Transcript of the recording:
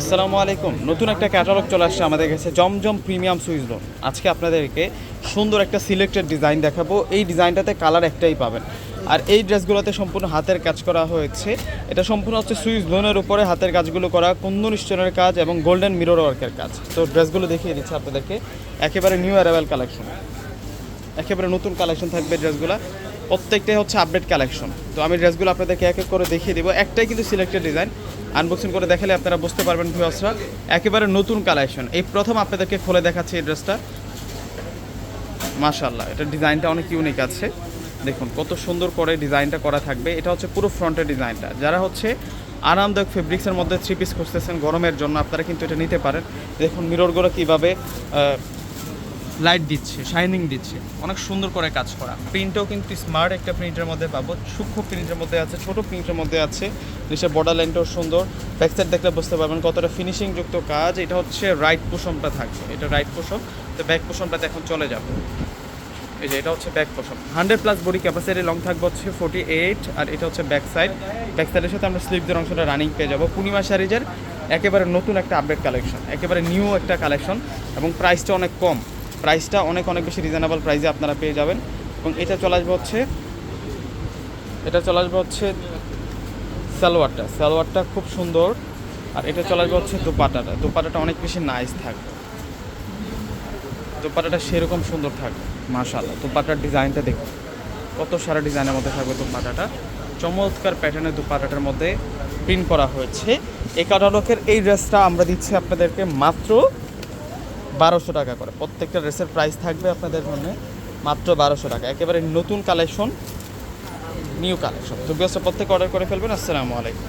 আসসালামু আলাইকুম। নতুন একটা ক্যাটালগ চলে আসছে আমাদের কাছে, জমজম প্রিমিয়াম সুইচ লোন আজকে আপনাদেরকে সুন্দর একটা সিলেক্টেড ডিজাইন দেখাবো। এই ডিজাইনটাতে কালার একটাই পাবেন। আর এই ড্রেসগুলোতে সম্পূর্ণ হাতের কাজ করা হয়েছে। এটা সম্পূর্ণ হচ্ছে সুইচ লোনের উপরে হাতের কাজগুলো করা, কুন্দন স্টোনের কাজ এবং গোল্ডেন মিরর ওয়ার্কের কাজ। তো ড্রেসগুলো দেখিয়ে দিচ্ছে আপনাদেরকে। একেবারে নিউ অ্যারাইভাল কালেকশন একেবারে নতুন কালেকশন থাকবে ড্রেসগুলো। প্রত্যেকটাই হচ্ছে আপডেট কালেকশন তো আমি ড্রেসগুলো আপনাদেরকে এক এক করে দেখিয়ে দেবো। একটাই কিন্তু সিলেক্টেড ডিজাইন আনবক্সিং করে দেখালে আপনারা বুঝতে পারবেন ভিউয়ার্সরা একেবারে নতুন কালেকশন এই প্রথম আপনাদেরকে খুলে দেখাচ্ছি এই ড্রেসটা মাশাল্লাহ এটা ডিজাইনটা অনেক ইউনিক আছে। দেখুন, কত সুন্দর করে ডিজাইনটা করা থাকবে। এটা হচ্ছে পুরো ফ্রন্টের ডিজাইনটা। যারা হচ্ছে আরামদায়ক ফেব্রিক্সের মধ্যে থ্রি পিস খুঁজতেছেন গরমের জন্য, আপনারা কিন্তু এটা নিতে পারেন। দেখুন মিররগুলো কীভাবে লাইট দিচ্ছে, শাইনিং দিচ্ছে। অনেক সুন্দর করে কাজ করা। প্রিন্টও কিন্তু স্মার্ট একটা প্রিন্টের মধ্যে পাবো। সূক্ষ্ম প্রিন্টের মধ্যে আছে, ছোট প্রিন্টের মধ্যে আছে। নিচের বর্ডার লাইনটাও সুন্দর। ব্যাক সাইড দেখলে বুঝতে পারবেন কতটা ফিনিশিং যুক্ত কাজ। এটা হচ্ছে রাইট পোষণটা থাকবে। এটা রাইট পোষণ তো ব্যাক পোষণটাতে এখন চলে যাবে। এই যে এটা হচ্ছে ব্যাক পোষণ hundred plus body capacity long থাকবে হচ্ছে ফোর্টি এইট আর এটা হচ্ছে ব্যাক সাইড ব্যাক সাইডের সাথে আমরা স্লিপদের অংশটা রানিং পেয়ে যাব। পূর্ণিমা শাড়িজের একেবারে নতুন একটা আপডেট কালেকশন একেবারে নিউ একটা কালেকশন এবং প্রাইসটা অনেক কম। প্রাইসটা অনেক অনেক বেশি রিজনেবল প্রাইসে আপনারা পেয়ে যাবেন। এবং এটা চলে আসবে হচ্ছে, এটা চলে আসবে হচ্ছে সালোয়ারটা। সালোয়ারটা খুব সুন্দর। আর এটা চলে আসবে হচ্ছে দোপাটাটা। দোপাটাটা অনেক বেশি নাইস থাকবে। দোপাটাটা সেরকম সুন্দর থাকবে মাশাল্লাহ দোপাটার ডিজাইনটা দেখুন। কত সারা ডিজাইনের মধ্যে থাকবে দোপাটাটা। চমৎকার প্যাটার্নের দোপাটাটার মধ্যে প্রিন্ট করা হয়েছে। এই কাটালকের এই ড্রেসটা আমরা দিচ্ছি আপনাদেরকে মাত্র বারোশো টাকা করে। প্রত্যেকটা ড্রেসের প্রাইস থাকবে আপনাদের জন্য মাত্র বারোশো টাকা। একেবারে নতুন কালেকশন নিউ কালেকশন তো ব্যস্ত প্রত্যেকে অর্ডার করে ফেলবেন। আসসালামু আলাইকুম।